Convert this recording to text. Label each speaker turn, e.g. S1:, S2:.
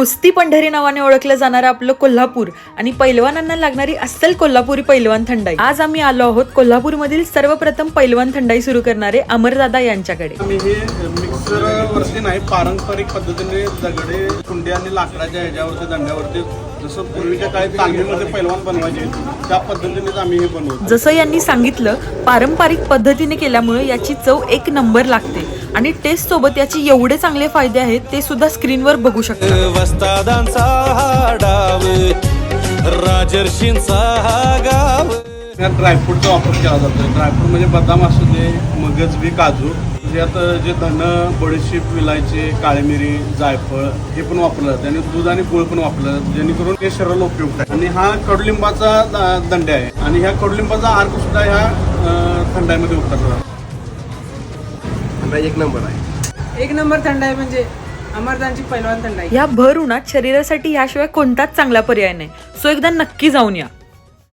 S1: कुस्ती पंढरी नावाने ओळखलं जाणारं आपलं कोल्हापूर आणि पैलवानांना लागणारी अस्सल कोल्हापुरी पैलवान थंडाई. आज आम्ही आलो आहोत कोल्हापूरमधील सर्वप्रथम पैलवान थंडाई सुरू करणारे अमरदादा यांच्याकडे.
S2: आम्ही हे मिक्सर वरती नाही पारंपरिक पद्धतीने दगडे कुंड्या आणि लाकडाच्या ह्याच्यावरती दंड्यावरती जसं पूर्वीच्या काळी तालमीमध्ये पैलवान बनवायचे त्या पद्धतीनेच आम्ही हे बनवतो.
S1: जसं यांनी सांगितलं पारंपरिक पद्धतीने केल्यामुळे याची चव एक नंबर लागते. आणि टेस्ट सोबत याचे एवढे चांगले फायदे आहेत ते सुद्धा स्क्रीनवर बघू शकता.
S2: ड्रायफ्रूटचा वापर केला जातो ड्रायफ्रूट म्हणजे बदाम असू दे मगज बी काजू. यात जे धन बडीशीप विलायची काळी मिरी जायफळ हे पण वापरलं जातं आणि दूध आणि गुळ पण वापरलं जातं जेणेकरून हे शरीराला उपयुक्त आहे आणि हा कडुलिंबाचा दंड आहे. आणि ह्या कडुलिंबाचा अर्क सुद्धा ह्या थंडाईमध्ये उतरला जातो
S3: एक नंबर आहे.
S4: एक नंबर थंड आहे म्हणजे अमरदानची पैलवान थंड आहे.
S1: या भर उन्हात शरीरासाठी याशिवाय कोणताच चांगला पर्याय नाही. सो एकदा नक्की जाऊन या.